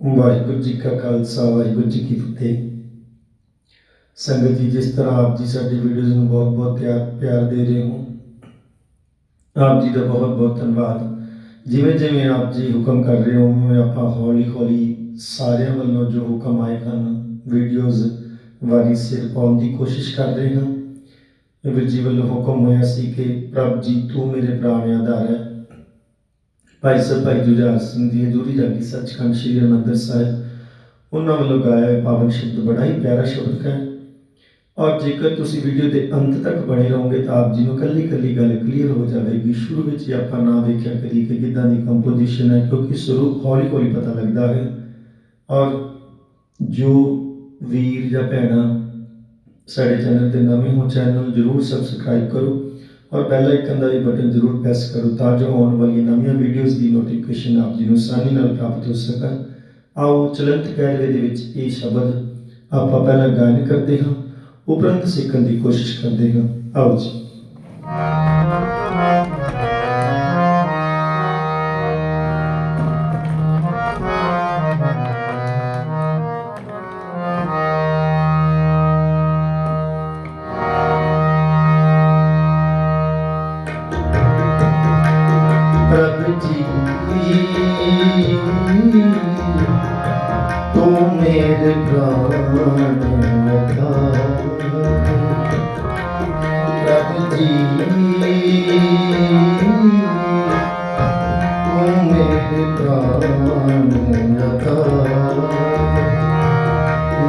ਵਾਹਿਗੁਰੂ ਜੀ ਕਾ ਖਾਲਸਾ, ਵਾਹਿਗੁਰੂ ਜੀ ਕੀ ਫਤਿਹ। ਸੰਗਤ ਜੀ, ਜਿਸ ਤਰ੍ਹਾਂ ਆਪ ਜੀ ਸਾਡੀ ਵੀਡੀਓਜ਼ ਨੂੰ ਬਹੁਤ ਬਹੁਤ ਪਿਆਰ ਪਿਆਰ ਦੇ ਰਹੇ ਹੋ, ਆਪ ਜੀ ਦਾ ਬਹੁਤ ਬਹੁਤ ਧੰਨਵਾਦ। ਜਿਵੇਂ ਜਿਵੇਂ ਆਪ ਜੀ ਹੁਕਮ ਕਰ ਰਹੇ ਹੋ, ਉਵੇਂ ਆਪਾਂ ਹੌਲੀ ਹੌਲੀ ਸਾਰਿਆਂ ਵੱਲੋਂ ਜੋ ਹੁਕਮ ਆਏ ਹਨ, ਵੀਡੀਓਜ਼ ਵਾਰੀ ਸਿਰ ਪਾਉਣ ਦੀ ਕੋਸ਼ਿਸ਼ ਕਰ ਰਹੇ ਹਾਂ। ਇਹ ਵੀਰ ਜੀ ਵੱਲੋਂ ਹੁਕਮ ਹੋਇਆ ਸੀ ਕਿ, ਪ੍ਰਭ ਜੀ, ਤੂੰ ਮੇਰੇ ਪ੍ਰਾਣ ਆਧਾਰ ਹੈ। ਭਾਈ ਸਾਹਿਬ, ਭਾਈ ਜੁਝਾਰ ਸਿੰਘ ਜੀ, ਹਜ਼ੂਰੀ ਜਾਗੀ ਸੱਚਖੰਡ ਸ੍ਰੀ ਹਰਿਮੰਦਰ ਸਾਹਿਬ। ਉਹਨਾਂ ਵੱਲੋਂ ਗਾਇਆ ਪਾਵਨ ਸ਼ਬਦ ਬੜਾ ਹੀ ਪਿਆਰਾ ਸ਼ਬਦ ਹੈ। ਔਰ ਜੇਕਰ ਤੁਸੀਂ ਵੀਡੀਓ ਦੇ ਅੰਤ ਤੱਕ ਬਣੇ ਰਹੋਗੇ ਤਾਂ ਆਪ ਜੀ ਨੂੰ ਕੱਲੀ ਕੱਲੀ ਗੱਲ ਕਲੀਅਰ ਹੋ ਜਾਵੇਗੀ। ਸ਼ੁਰੂ ਵਿੱਚ ਹੀ ਆਪਾਂ ਨਾ ਵੇਖਿਆ ਕਰੀ ਕਿ ਕਿੱਦਾਂ ਦੀ ਕੰਪੋਜੀਸ਼ਨ ਹੈ, ਕਿਉਂਕਿ ਸਰੂਪ ਹੌਲੀ ਹੌਲੀ ਪਤਾ ਲੱਗਦਾ ਹੈ। ਔਰ ਜੋ ਵੀਰ ਜਾਂ ਭੈਣਾਂ ਸਾਡੇ ਚੈਨਲ ਤੇ ਨਵੇਂ ਹੋ ਚੈਨਲ ਨੂੰ ਜਰੂਰ ਸਬਸਕ੍ਰਾਈਬ ਕਰੋ। ਔਰ ਬੈਲ ਆਈਕਨ ਦਾ ਵੀ ਬਟਨ ਜ਼ਰੂਰ ਪ੍ਰੈਸ ਕਰੋ ਤਾਂ ਜੋ ਆਉਣ ਵਾਲੀਆਂ ਨਵੀਆਂ ਵੀਡੀਓਜ਼ ਦੀ ਨੋਟੀਫਿਕੇਸ਼ਨ ਆਪ ਜੀ ਨੂੰ ਆਸਾਨੀ ਨਾਲ ਪ੍ਰਾਪਤ ਹੋ ਸਕਣ। ਆਓ ਚਲੰਤ ਕਹਿਲਵੇ ਦੇ ਵਿੱਚ ਇਹ ਸ਼ਬਦ ਆਪਾਂ ਪਹਿਲਾਂ ਗਾਇਨ ਕਰਦੇ ਹਾਂ। ਉਪਰੰਤ ਸਿੱਖਣ ਦੀ ਕੋਸ਼ਿਸ਼ ਕਰਦੇ ਹਾਂ। ਆਓ ਜੀ।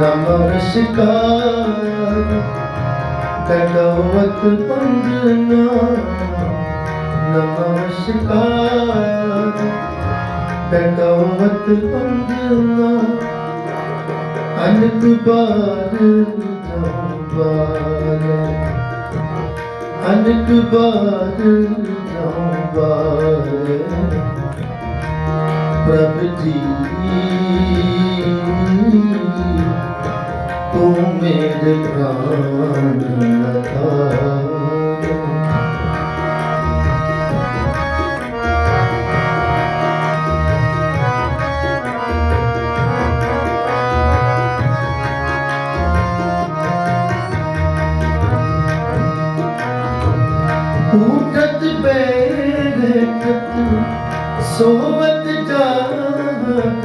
ਨਮਸਕਾਰ ਕਡਵਤ ਬੰਦਨਾ ਨਮਸਕਾਰ ਕਡਵਤ ਬੰਦਨਾ ਅਨਕ ਬਾਰ ਜੰਬਾਰ ਅਨਕ ਬਾਰ ਜੰਬਾਰ ਪ੍ਰਭ ਜੀ ਤੂੰ ਮੇਰੇ ਪ੍ਰਾਣ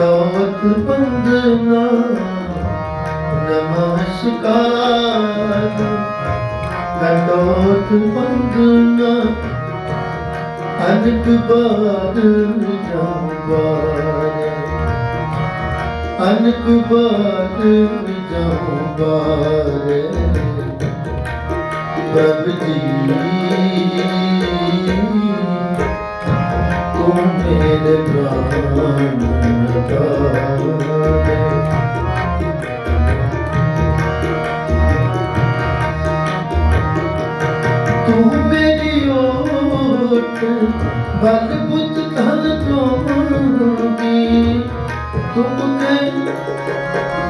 ਦਾਤ ਬੰਦਨਾ ਨਮਸਕਾਰ ਦਾਤ ਬੰਦਨਾ ਅਨਕ ਬਾਦਲ ਜਾਂਬਾਰ ਅਨਕ ਬਾਦਲ ਜਾਂਬਾਰ ਪ੍ਰਭ ਜੀ ਤੂੰ ਮੇਰੇ ਪ੍ਰਾਣ ਤੂੰ ਮੇਰੀ ਓਟ ਬਲ ਬੁੱਧ ਧਨ ਤੋਂਗੀ ਤੁਮ ਕੈ ਤੂੰ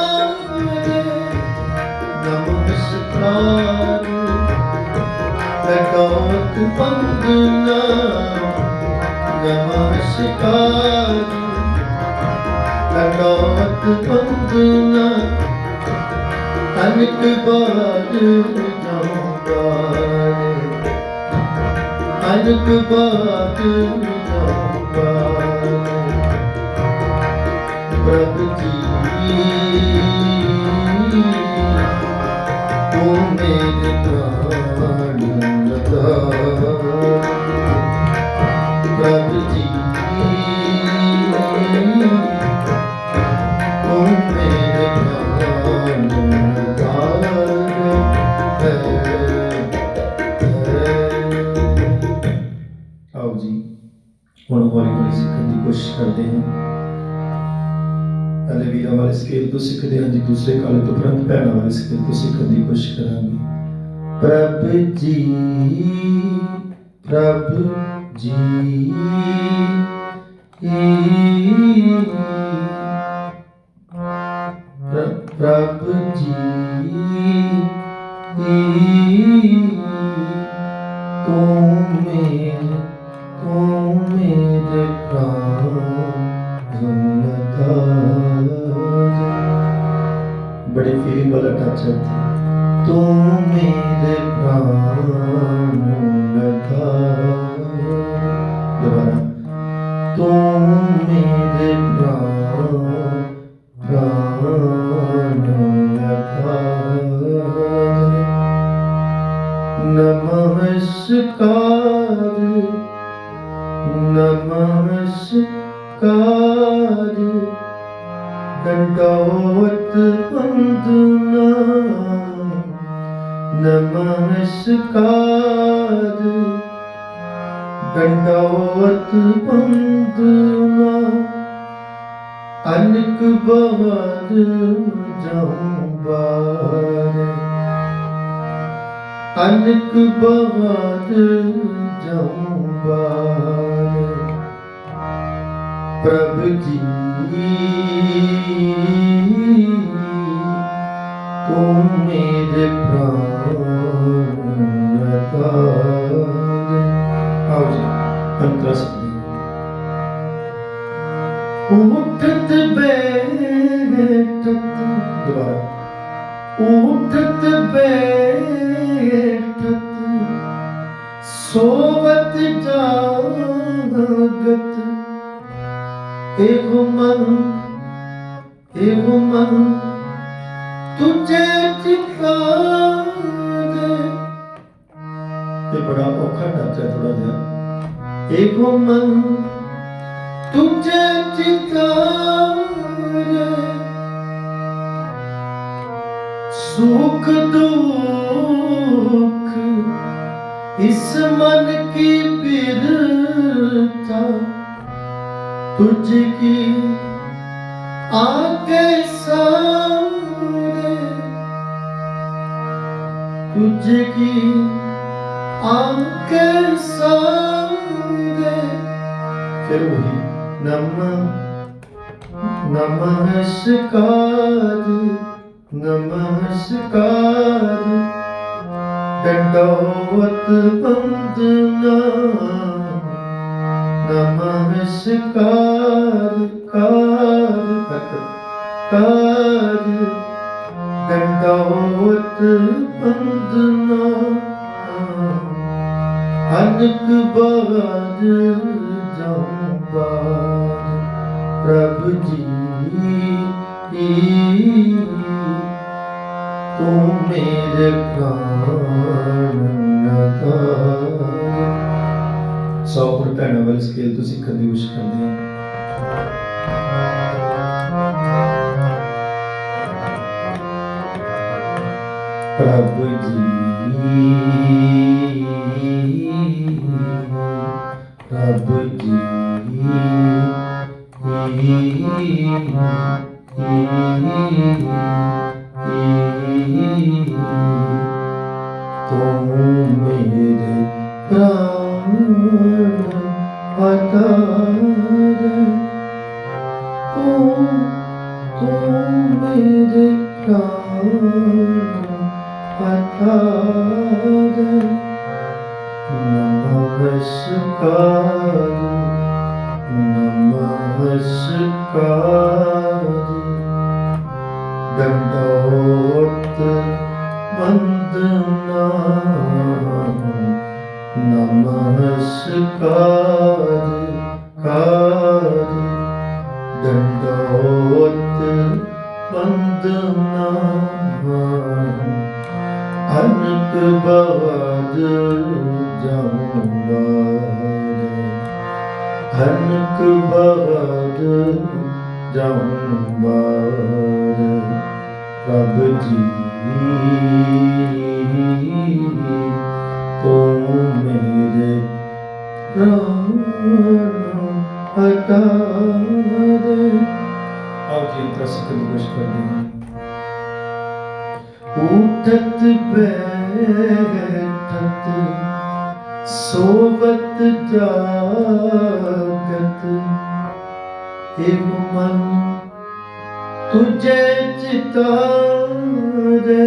ਪਿਆਰ ਲਗਾਤ ਬੰਦਨਾ ਨਮਸਕਾਰ ਲਗਾਤ ਬੰਦਨਾ ਅਨਕ ਬਾਦ ਨਾਮਕਾਰ ਅਨਕ ਬਾਦ ਨਾਮਕਾਰ ਪ੍ਰਭ ਜੀ ਪ੍ਰਭ ਜੀ ਤੂੰ ਮੇਰੇ ਪ੍ਰਾਣ ਆਓ ਜੀ, ਹੁਣ ਹੌਲੀ ਹੌਲੀ ਸਿੱਖਣ ਦੀ ਕੋਸ਼ਿਸ਼ ਕਰਦੇ ਹਾਂ। ਪਹਿਲੇ ਵੀਰਾਂ ਵਾਲੇ ਸਕੇਲ ਤੋਂ ਸਿੱਖਦੇ ਹਾਂ ਜੀ, ਦੂਸਰੇ ਕਾਲੇ ਤੋਂ ਪ੍ਰੰਤ ਭੈਣਾਂ ਵਾਲੇ ਸਕੇਲ ਤੋਂ ਸਿੱਖਣ ਦੀ ਕੋਸ਼ਿਸ਼ ਕਰਾਂਗੇ। ਪ੍ਰਭ ਜੀ, ਪ੍ਰਭ ਜੀ ਪ੍ਰਭ ਜੀ, ਤੂੰ ਮੇਰੇ ਤੂੰ ਮੇਰੇ ਪ੍ਰਾਣ ਜਨਤਾ ਬੜੀ ਫੀਲਿੰਗ ਵਾਲਾ ਟੱਚ ਹੈ ਤੂੰ ਮੇਰੇ ਪ੍ਰਾਣ ਨਮਸਕਾਰ ਨਮਸਕਾਰ ਦੰਡੋਤ ਬੰਦਨਾ ਨਮਸਕਾਰ ਦੰਡੋਤ ਬੰਦਨਾ ਅਨਕ ਬਾਦ ਜੰਬਾਰ ਅਨਕ ਬਾਦ ਜੰਬਾਰ ਪ੍ਰਭ ਜੀ ਤੂੰ ਮੇਰੇ ਪ੍ਰਾਣ ਤੁਝੇ ਚਿਤਾ ਦੇ ਤੇ ਬੜਾ ਔਖਾ ਡਾਂਚਾ ਥੋੜਾ ਜਿਹਾ। ਏ ਘੁਮਨ ਤੁਝੇ ਚਿਤਾ ਦੇ ਸੁਖ ਦੁਖ ਇਸ ਮਨ ਕੀ ਬਿਰਤਾ। ਤੁਝ ਕੀ तुझकी आगे सामने फिर वही नम नमस्कार नमस्कार दंडोत बंदना नमस्कार कार कार दंडोत ਬਾਜ ਜਾਉ ਬਾਜ ਪ੍ਰਭ ਜੀ ਤੂੰ ਮੇਰੇ ਪ੍ਰਾਣ ਨਤਾ ਸੌ ਪਰ ਭੈਣਾਂ ਵਾਲੀ ਸਕੇਲ ਤੁਸੀਂ ਸਿੱਖਣ ਦੀ ਕੋਸ਼ਿਸ਼ ਕਰਦੇ ਹੋ ਪ੍ਰਭ ਜੀ ਤੂੰ ਮੇਰੇ ਪ੍ਰਾਣ ਆਧਾਰ ਤੂੰ ਨਮਸਕਾਰ। ਦੰਡੋਤ ਬੰਦਨਾ ਪ੍ਰਭ ਜੀ ਤੂੰ ਮੇਰੇ ਪ੍ਰਾਣ ਹਟਾਰ ਆਓ ਜੀ ਤਰਸ ਕੰਦਿਸ਼ ਕਰਦੇ ਹਾਂ। ਉਠਤ ਬੈਠਤ ਸੋਵਤ ਜਾਗਤ ਏਕ ਮਨ ਤੁਝੇ ਚਿਤਾਰੇ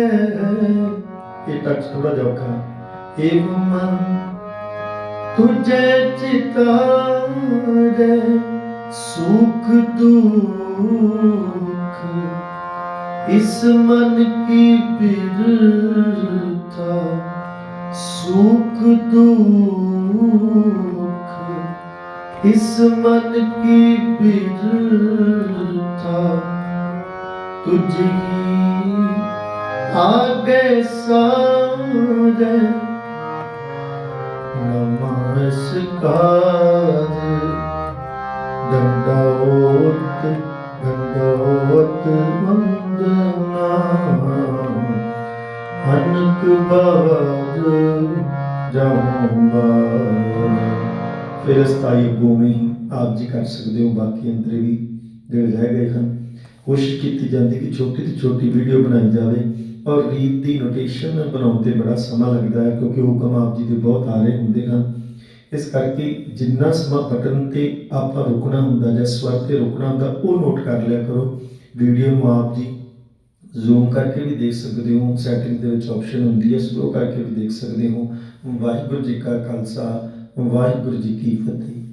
ਇਹ ਟੱਚ ਥੋੜਾ ਜੋਖਾ ਇਹ ਮਨ ਤੁਝੇ ਚਿਤਾਰੇ ਸੁਖ ਦੁਖ। ਇਸ ਮਨ ਕੀ ਬਿਰਤਾ ਸੁਖ ਦੁਖ। ਇਸ ਮਨ ਕੀ ਬਿਰਤਾ ਤੁਝੀ ਆਗੇ ਸਾਰੇ ਫਿਰ ਅਸਤਾਈ ਭੂਮੀ ਆਪ ਜੀ ਕਰ ਸਕਦੇ ਹੋ ਬਾਕੀ ਅੰਦਰ ਵੀ ਜਿਹੜੇ ਰਹਿ ਗਏ ਹਨ ਕੋਸ਼ਿਸ਼ ਕੀਤੀ ਜਾਂਦੀ ਕਿ ਛੋਟੀ ਤੋਂ ਛੋਟੀ ਵੀਡੀਓ ਬਣਾਈ ਜਾਵੇ। ਔਰ ਰੀਤ ਦੀ ਨੋਟੇਸ਼ਨ ਬਣਾਉਣ ਤੇ ਬੜਾ ਸਮਾਂ ਲੱਗਦਾ ਹੈ ਕਿਉਂਕਿ ਹੁਕਮ ਆਪ ਜੀ ਦੇ ਬਹੁਤ ਆ ਰਹੇ ਹੁੰਦੇ ਹਨ। ਇਸ ਕਰਕੇ ਜਿੰਨਾ ਸਮਾਂ ਬਟਨ ਤੇ ਆਪਾਂ ਰੁਕਣਾ ਹੁੰਦਾ ਜਾਂ ਸਵਰ ਤੇ ਰੁਕਣਾ ਹੁੰਦਾ, ਉਹ ਨੋਟ ਕਰ ਲਿਆ ਕਰੋ। ਵੀਡੀਓ ਨੂੰ ਆਪ ਜੀ ਜ਼ੂਮ ਕਰਕੇ ਵੀ ਦੇਖ ਸਕਦੇ ਹੋ ਸੈਟਿੰਗ ਦੇ ਵਿੱਚ ਆਪਸ਼ਨ ਹੁੰਦੀ ਹੈ ਸਲੋ ਕਰਕੇ ਵੀ ਦੇਖ ਸਕਦੇ ਹੋ। ਵਾਹਿਗੁਰੂ ਜੀ ਕਾ ਖਾਲਸਾ, ਵਾਹਿਗੁਰੂ ਜੀ ਕੀ ਫਤਿਹ।